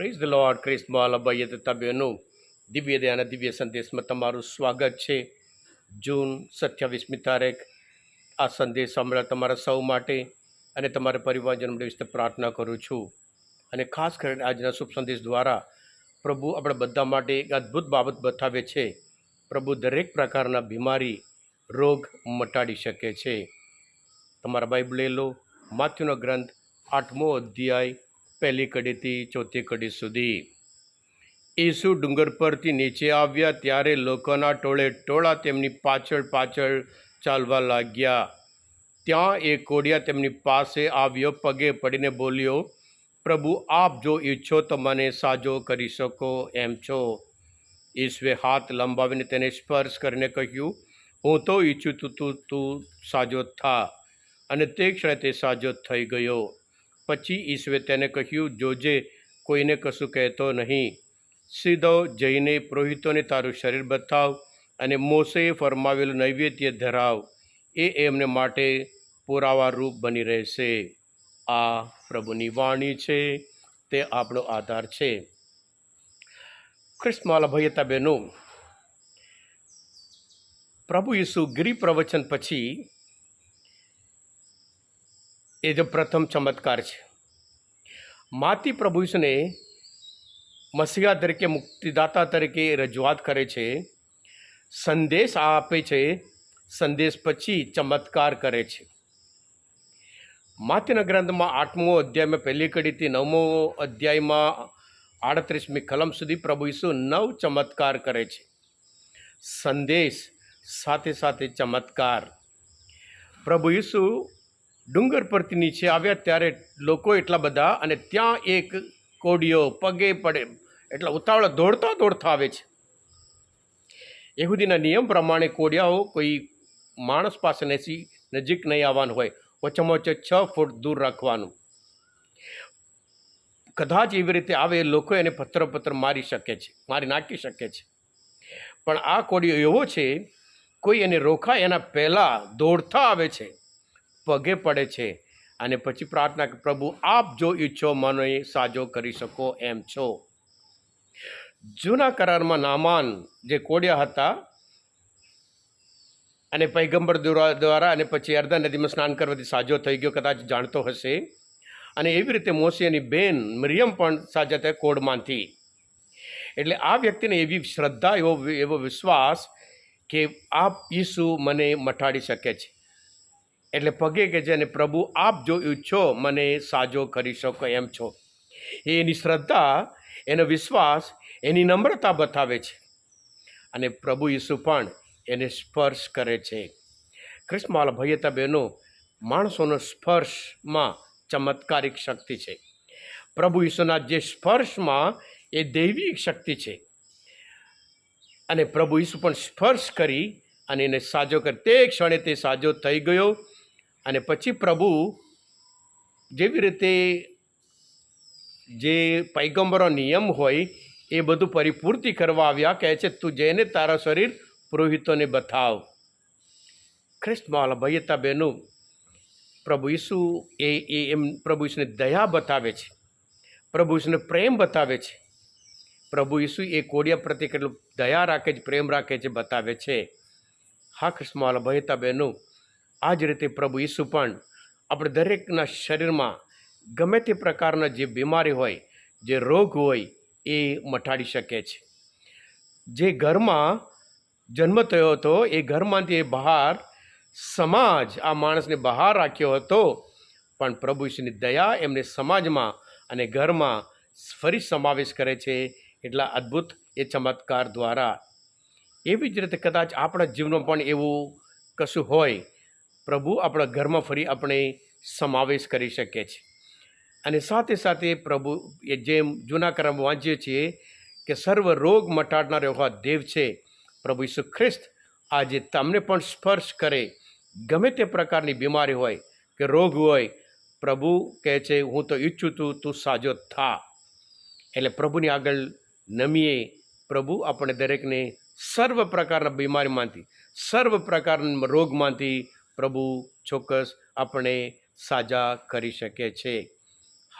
Praise the lord ક્રિસ્મોલ અભય તથા બહેનો દિવ્ય દયાના દિવ્ય સંદેશમાં તમારું સ્વાગત છે. જૂન સત્યાવીસમી તારીખ, આ સંદેશ સાંભળ્યા તમારા સૌ માટે અને તમારા પરિવારજન વિશે પ્રાર્થના કરું છું. અને ખાસ કરીને આજના શુભ સંદેશ દ્વારા પ્રભુ આપણા બધા માટે એક અદ્ભુત બાબત બતાવે છે. પ્રભુ દરેક પ્રકારના બીમારી, રોગ મટાડી શકે છે. તમારા બાઇબલ લો. માથ્યુનો ગ્રંથ આઠમો અધ્યાય પહેલી કડીથી ચોથી કડી સુધી. ઈસુ ડુંગર પરથી નીચે આવ્યા ત્યારે લોકોના ટોળે ટોળા તેમની પાછળ પાછળ ચાલવા લાગ્યા. ત્યાં એ કોડિયા તેમની પાસે આવ્યો, પગે પડીને બોલ્યો, પ્રભુ, આપ જો ઈચ્છો તો મને સાજો કરી શકો એમ છો. ઈશ્વે હાથ લંબાવીને તેને સ્પર્શ કરીને કહ્યું, હું તો ઈચ્છું તું તું તું સાજો થા. અને તે ક્ષણે તે સાજો થઈ ગયો. પછી ઈશ્વે તેને કહ્યું, જોજે, કોઈને કશું કહેતો નહીં. સીધો જઈને પુરોહિતોને તારું શરીર બતાવ અને મોસે ફરમાવેલું નૈવેદ્ય ધરાવ. એ એમને માટે પુરાવા રૂપ બની રહેશે. આ પ્રભુની વાણી છે, તે આપણો આધાર છે. ખ્રિસ્તમાલા ભયતા બહેનો પ્રભુ ઈસુ ગિરિ પ્રવચન પછી એ જો પ્રથમ ચમત્કાર છે. માતી પ્રભુ ઈસુને મસીહા તરીકે મુક્તિદાતા તરીકે રજૂઆત કરે છે. સંદેશ આપે છે. સંદેશ પછી ચમત્કાર કરે છે. માતીના ગ્રંથમાં આઠમો અધ્યાયમાં પહેલી કડીથી નવમો અધ્યાયમાં આડત્રીસમી કલમ સુધી પ્રભુ ઈસુ નવ ચમત્કાર કરે છે. સંદેશ સાથે સાથે ચમત્કાર. પ્રભુ ઈસુ ડુંગર પરથી નીચે આવ્યા ત્યારે લોકો એટલા બધા અને ત્યાં એક કોડિયો પગે પડે, એટલા ઉતાવળા દોડતા દોડતા આવે છે. યહૂદીના નિયમ પ્રમાણે કોડિયાઓ કોઈ માણસ પાસે નથી, નજીક નહીં આવવાનું હોય. ઓછામાં ઓછા છ ફૂટ દૂર રાખવાનું. કદાચ એવી રીતે આવે, લોકો એને પથ્થર પથ્થર મારી શકે છે, મારી નાખી શકે છે. પણ આ કોડિયો એવો છે, કોઈ એને રોકાય એના પહેલાં દોડતા આવે છે. પગે પડે છે. અને પછી પ્રાર્થના કે, પ્રભુ, આપ જો ઈચ્છો, મને સાજો કરી શકો એમ છો. જૂના કરારમાં નામાન જે કોડિયા હતા અને પૈગંબર દ્વારા અને પછી અર્ધા નદીમાં સ્નાન કરવાથી સાજો થઈ ગયો, કદાચ જાણતો હશે. અને એવી રીતે મોસીની બેન મરિયમ પણ સાજા થાય કોડમાંથી. એટલે આ વ્યક્તિને એવી શ્રદ્ધા, એવો એવો વિશ્વાસ કે આપ ઈસુ મને મટાડી શકે છે. એટલે પગે કે અને પ્રભુ આપ જો ઈચ્છો મને સાજો કરી શકો એમ છો. એની શ્રદ્ધા, એનો વિશ્વાસ, એની નમ્રતા બતાવે છે. અને પ્રભુ ઈસુ પણ એને સ્પર્શ કરે છે. ક્રિસ્માલ ભયતા બહેનો માણસોનો સ્પર્શમાં ચમત્કારિક શક્તિ છે. પ્રભુ ઈસુના જે સ્પર્શમાં એ દૈવિક શક્તિ છે. અને પ્રભુ ઈસુ પણ સ્પર્શ કરી અને એને સાજો કરી. તે ક્ષણે તે સાજો થઈ ગયો. અને પછી પ્રભુ જેવી રીતે જે પૈગંબરો નિયમ હોય, એ બધું પરિપૂર્તિ કરવા આવ્યા, કહે છે, તું જઈને તારા શરીર પુરોહિતોને બતાવ. ખ્રિસ્તમાલ ભયતા બહેનું, પ્રભુ ઈસુ એ એ એમ પ્રભુ ઈસુને દયા બતાવે છે. પ્રભુ ઈસુને પ્રેમ બતાવે છે. પ્રભુ ઈસુ એ કોડિયા પ્રત્યે કેટલું દયા રાખે છે, પ્રેમ રાખે છે, બતાવે છે. હા ખ્રિસ્તમાલ ભયતા બહેનું આ જ રીતે પ્રભુ ઈસુ પણ આપણે દરેકના શરીરમાં ગમે તે પ્રકારના જે બીમારી હોય, જે રોગ હોય, એ મટાડી શકે છે. જે ઘરમાં જન્મ થયો હતો, એ ઘરમાંથી એ બહાર સમાજ આ માણસને બહાર રાખ્યો હતો, પણ પ્રભુ ઈશ્વરની દયા એમને સમાજમાં અને ઘરમાં ફરી સમાવેશ કરે છે એટલા અદ્ભુત એ ચમત્કાર દ્વારા. એવી જ રીતે કદાચ આપણા જીવનમાં પણ એવું કશું હોય પ્રભુ આપણા ઘરમાં ફરી આપણે સમાવેશ કરી શકીએ છીએ. અને સાથે સાથે પ્રભુ એ જેમ જૂના કરમ વાંચીએ છીએ કે સર્વ રોગ મટાડનાર એવા દેવ છે પ્રભુ ઈસુ ખ્રિસ્ત. આજે તમને પણ સ્પર્શ કરે. ગમે તે પ્રકારની બીમારી હોય કે રોગ હોય, પ્રભુ કહે છે, હું તો ઈચ્છું છું તું સાજો થા. એટલે પ્રભુની આગળ નમીએ પ્રભુ આપણે દરેકને સર્વ પ્રકારના બીમારીમાંથી, સર્વ પ્રકારના રોગમાંથી પ્રભુ ચોક્કસ આપણે સાજા કરી શકે છે.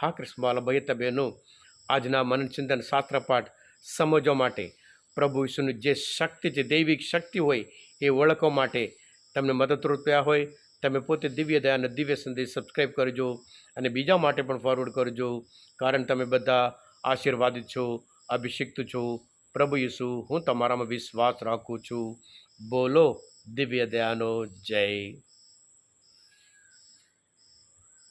હા કૃષ્ણવાલા ભાઈ તબેનો આજના મનચિંતન શાસ્ત્રપાઠ સમજવા માટે પ્રભુ ઈસુની જે શક્તિ છે, દૈવિક શક્તિ હોય એ ઓળખવા માટે તમને મદદરૂપ થયા હોય. તમે પોતે દિવ્ય દયા અને દિવ્ય સંદેશ સબસ્ક્રાઈબ કરજો અને બીજા માટે પણ ફોરવર્ડ કરજો. કારણ તમે બધા આશીર્વાદિત છો, અભિષિક્ત છો. પ્રભુ યસુ હું તમારામાં વિશ્વાસ રાખું છું. બોલો, દિવ્ય દયાનો જય.